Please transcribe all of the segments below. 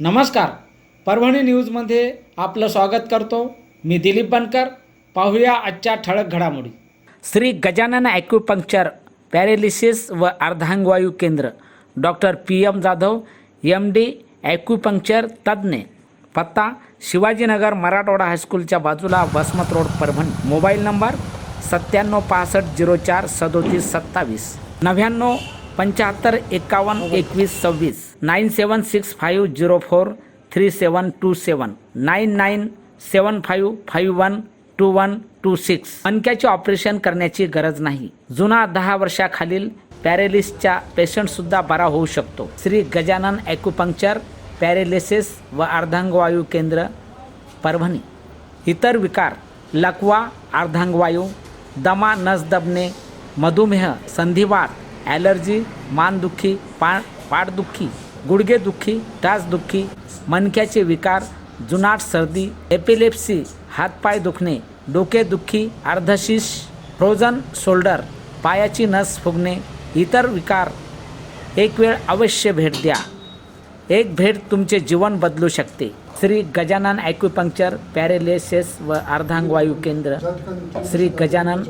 नमस्कार. परभणी न्यूजमध्ये आपलं स्वागत करतो. मी दिलीप बनकर. पाहूया आजच्या ठळक घडामोडी. श्री गजानन ॲक्युपंक्चर पॅरेलिसिस व अर्धांगवायू केंद्र. Doctor P M Jadhav M D acupuncture तज्ज्ञ. पत्ता शिवाजीनगर मराठवाडा हायस्कूलच्या बाजूला Vasmat road Parbhani. Mobile number सत्त्याण्णव पासष्ट झिरो चार सदोतीस सत्तावीस. नव्याण्णव पंच्याहत्तर एकावन्न एकवीस सव्वीस. Nine seven six five zero four three seven two seven. Nine nine seven five five one two one two six. अनक्याचे operation करण्याची गरज नाही. जुना दहा वर्षाखालील पॅरेलिसच्या पेशंटसुद्धा बरा होऊ शकतो. श्री गजानन ॲक्युपंक्चर पॅरेलिसिस व अर्धांगवायू केंद्र परभणी. इतर विकार लकवा अर्धांगवायू दमा नस दबणे मधुमेह संधिवात ॲलर्जी मानदुखी पा पाठदुखी गुडघेदुखी टाचदुखी मणक्याचे विकार जुनाट सर्दी एपिलेप्सी हातपाय दुखणे डोकेदुखी अर्धशीश फ्रोझन शोल्डर पायाची नस फुगणे इतर विकार. एक वेळ अवश्य भेट द्या. एक भेट तुमचे जीवन बदलू शकते. श्री गजानन ॲक्युपंक्चर पॅरेलेसेस व अर्धांगवायू केंद्र श्री गजानन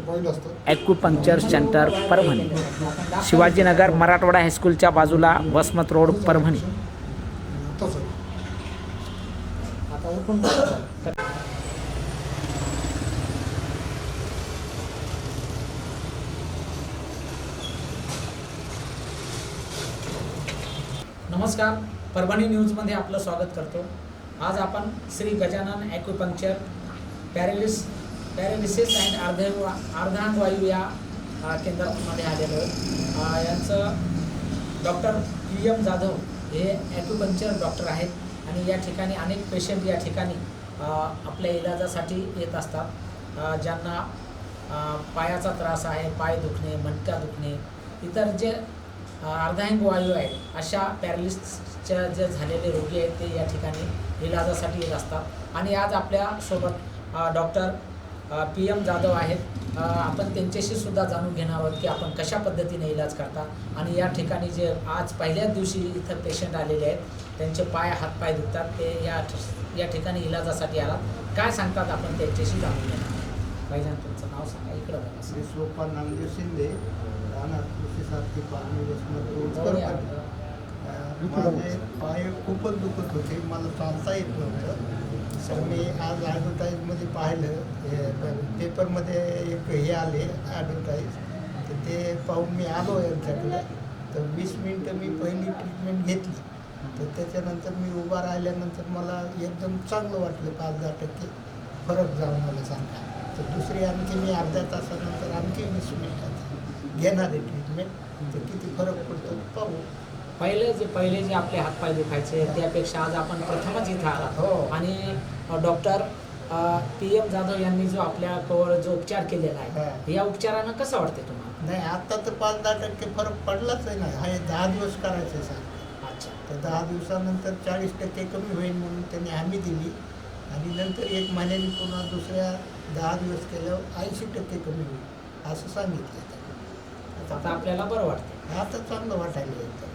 ॲक्युपंक्चर सेंटर परभणी. शिवाजीनगर मराठवाडा हायस्कूलच्या बाजूला वसमत रोड परभणी. नमस्कार. परभणी न्यूजमध्ये आपलं स्वागत करतो. आज आपण Shri Gajanan acupuncture paralysis paralysis and अर्ध अर्धांगवायू या केंद्रामध्ये आलेलो आहे. यांचं डॉक्टर पी एम जाधव हे ॲक्युपंक्चर डॉक्टर आहेत आणि या ठिकाणी अनेक पेशंट या ठिकाणी आपल्या इलाजासाठी येत असतात. ज्यांना पायाचा त्रास आहे पाय दुखणे मणका दुखणे इतर जे अर्धांग वायू आहेत. अशा पॅरलिस्टच्या जे झालेले रोगी आहेत ते या ठिकाणी इलाजासाठी येत असतात. आणि आज आपल्यासोबत डॉक्टर पी एम जाधव आहेत. आपण त्यांच्याशी सुद्धा जाणून घेणार आहोत की आपण कशा पद्धतीने इलाज करता. आणि या ठिकाणी जे आज पहिल्याच दिवशी इथं पेशंट आलेले आहेत त्यांचे पाय हातपाय दुखतात. ते या या ठिकाणी इलाजासाठी आलात. काय सांगतात आपण त्यांच्याशी जाणून घेणार पहिल्यांदा तुमचं नाव सांगा इकडं बघा. श्री सोपा नामदेव शिंदे राहणार कृषी पाणी. माझे पाय खूपच दुखत होते मला चालता येत नव्हतं. तर मी आज ॲडव्हर्टाईजमध्ये पाहिलं हे पेपरमध्ये एक हे आले ॲडव्हर्टाईज तर ते पाहून मी आलो यांच्याकडे. तर वीस मिनटं मी पहिली ट्रीटमेंट घेतली. तर त्याच्यानंतर मी उभा राहिल्यानंतर मला एकदम चांगलं वाटलं पाच दहा टक्के. फरक जाणवला सांगा तर दुसरी आणखी मी अर्ध्या तासानंतर आणखी वीस मिनिटात घेणार आहे ट्रीटमेंट तर किती फरक पडतो पाहू. पहिले जे पहिले जे आपले हातपाय दुखायचे त्यापेक्षा आज आपण प्रथमच इथं आलात. हो. आणि डॉक्टर पी एम जाधव यांनी जो आपल्यावर जो उपचार केलेला. आहे या उपचारानं कसं वाटते तुम्हाला? नाही आता तर पाच दहा टक्के फरक पडलाच आहे ना. हा दहा दिवस करायचे सर अच्छा. तर दहा दिवसानंतर चाळीस टक्के कमी होईल म्हणून त्यांनी हमी दिली. आणि नंतर एक महिन्याने पुन्हा दुसऱ्या दहा दिवस केल्यावर ऐंशी टक्के कमी होईल असं सांगितलं आता आता आपल्याला बरं वाटते आता चांगलं वाटायला येतं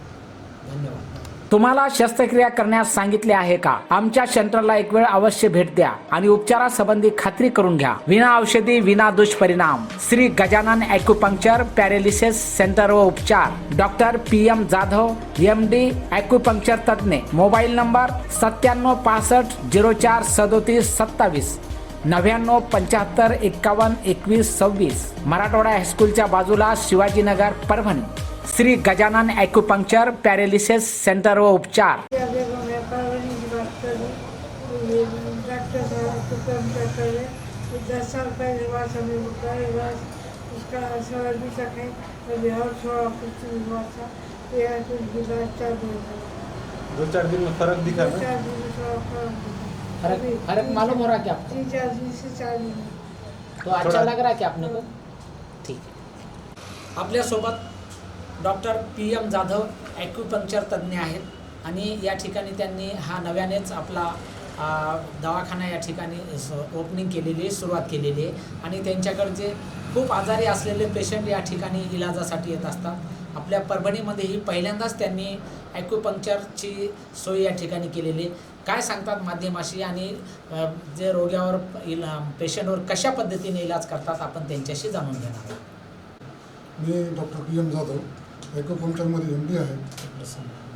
धन्यवाद. तुम्हाला शस्त्रक्रिया करण्यास सांगितले आहे का? आमच्या सेंटरला एक वेळ अवश्य भेट द्या आणि उपचारासंबंधी खात्री करून घ्या. विना औषधी विना दुष्परिणाम. Shri Gajanan acupuncture paralysis centre व उपचार. Doctor P M Jadhav M D acupuncture तज्ज्ञ. मोबाईल नंबर सत्त्याण्णव पासष्ट झिरो चार सदोतीस सत्तावीस. नव्याण्णव पंच्याहत्तर एकावन्न एकवीस सव्वीस. मराठवाडा हायस्कूलच्या बाजूला Shivajinagar Parbhani. Shri Gajanan acupuncture paralysis centre व उपचार. है है दो चार दिन में फर्क दिखा दो ना चार दिन में थोड़ा फर्क फर्क मालूम हो रहा है क्या आपको? तीन चार दिन से चार दिन। तो अच्छा थोड़ा- लग रहा है क्या आपने को? ठीक आहे आपल्यासोबत doctor P M Jadhav acupuncture तज्ज्ञ आहेत आणि या ठिकाणी त्यांनी हा नव्यानेच आपला दवाखाना या ठिकाणी ओपनिंग केलेली आहे सुरुवात केलेली आहे. आणि त्यांच्याकडचे खूप आजारी असलेले पेशंट या ठिकाणी इलाजासाठी येत असतात. आपल्या परभणीमध्ये ही पहिल्यांदाच त्यांनी ॲक्युपंक्चरची सोय या ठिकाणी केलेली आहे. काय सांगतात माध्यमाशी आणि जे रोग्यावर इला पेशंटवर कशा पद्धतीने इलाज करतात आपण त्यांच्याशी जाणून घेणार मी डॉक्टर पी एम जाधव ॲक्युपंक्चरमध्ये एम डी आहे.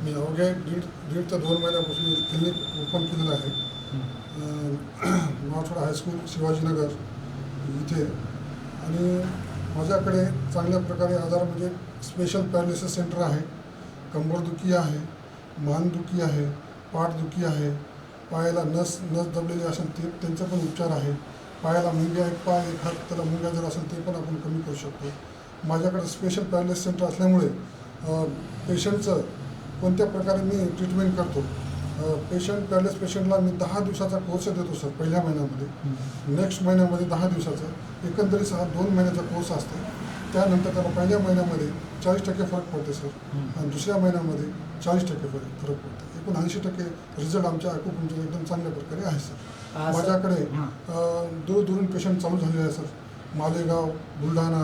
मी अवघ्या दीड दीड ते दोन महिन्यापासून क्लिनिक ओपन केलेलं आहे. माथोडा हायस्कूल शिवाजीनगर इथे. आणि माझ्याकडे चांगल्या प्रकारे आजार म्हणजे स्पेशल पॅरालिसिस सेंटर आहे. कंबरदुखी आहे मानदुखी आहे पाठदुखी आहे. पायाला नस नस दबलेली असेल ते त्यांचा पण उपचार आहे. पायाला मुंग्या एक पाय एक हात त्याला मुंग्या जर असेल ते पण आपण कमी करू शकतो. माझ्याकडे स्पेशल पॅरालिसिस सेंटर असल्यामुळे पेशंटचं कोणत्या प्रकारे मी ट्रीटमेंट करतो? पेशंट पॅरालिस पेशंटला मी दहा दिवसाचा कोर्स देतो सर पहिल्या महिन्यामध्ये. नेक्स्ट महिन्यामध्ये दहा दिवसाचा. एकंदरीत हा दोन महिन्याचा कोर्स असते. त्यानंतर त्याला पहिल्या महिन्यामध्ये चाळीस टक्के फरक पडते सर आणि दुसऱ्या महिन्यामध्ये चाळीस टक्के फरक फरक पडतो. एकूण ऐंशी टक्के रिझल्ट आमच्या अॅक्युपंक्चर एकदम चांगल्या प्रकारे आहे सर माझ्याकडे दूरदूरून पेशंट चालू झालेले आहे सर मालेगाव बुलढाणा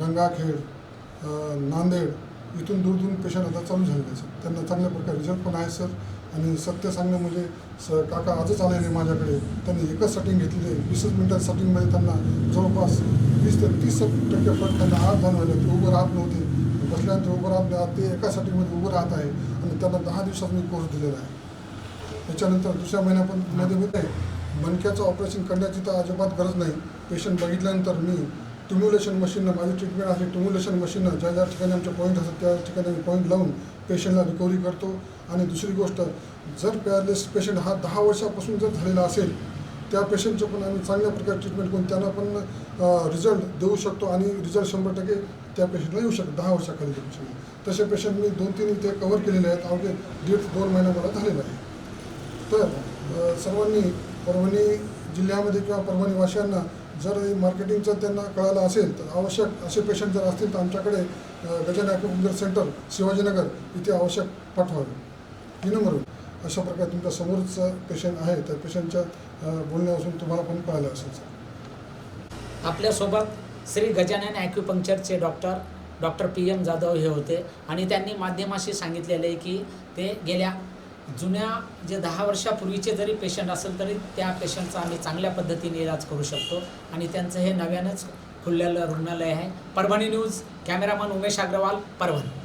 गंगाखेड नांदेड इथून दूरदूरून पेशंट आता चालू झालेले सर त्यांना चांगल्या प्रकारे रिझल्ट पण आहे सर. आणि सत्य सांगणं म्हणजे स काका आजच आलेले माझ्याकडे. त्यांनी एकच सेटिंग घेतलेली आहे. वीसच मिनटात सेटिंगमध्ये त्यांना जवळपास वीस ते तीस टक्के फरक त्यांना आज जाणवले. ते उभं राहत नव्हते. बसल्यानंतर उभं राहत नाही. ते एका सेटिंगमध्ये उभं राहत आहे. आणि त्यांना दहा दिवसात मी कोर्स दिलेला आहे. त्याच्यानंतर दुसऱ्या महिन्यामध्ये मध्ये मणक्याचं ऑपरेशन करण्याची तर अजिबात गरज नाही. पेशंट बघितल्यानंतर मी ट्युम्युलेशन मशीननं माझी ट्रीटमेंट आहे. ट्युम्युलेशन मशीननं ज्या ज्या ठिकाणी आमचे पॉईंट असतात त्या ठिकाणी आम्ही पॉईंट लावून पेशंटला रिकव्हरी करतो. आणि दुसरी गोष्ट जर पॅरलेस पेशंट हा दहा वर्षापासून जर झालेला असेल त्या पेशंटचं पण आम्ही चांगल्या प्रकारे ट्रीटमेंट करून त्यांना पण रिझल्ट देऊ शकतो आणि रिझल्ट शंभर टक्के त्या पेशंटला येऊ शकतो दहा वर्षाखाली पेशंट तसे पेशंट मी दोन तीन इथे कव्हर केलेले आहेत. अवघे दीड दोन महिना मला झालेला आहे. तर सर्वांनी परभणी जिल्ह्यामध्ये किंवा परभणी वासियांना जर मार्केटिंगचं त्यांना कळालं असेल तर आवश्यक असे पेशंट जर असतील तर आमच्याकडे अ, गजान ॲक्युपंक्चर सेंटर शिवाजीनगर इथे आवश्यक पाठवावे. विनम्र अशा प्रकारे तुमच्या समोरचं पेशंट आहे त्या पेशंटच्या बोलण्यापासून तुम्हाला पण कळालं असेल सर आपल्यासोबत Shri Gajanan ॲक्युपंक्चरचे doctor doctor P M Jadhav हे होते. आणि त्यांनी माध्यमाशी सांगितलेलं आहे की ते गेल्या जुन्या जे दहा वर्षापूर्वीचे जरी पेशंट असेल तरी त्या पेशंटचा आम्ही चांगल्या पद्धतीने इलाज करू शकतो. आणि त्यांचं हे नव्यानंच खुललेलं रुग्णालय आहे. Parbhani news cameraman Umesh Agarwal Parbhani.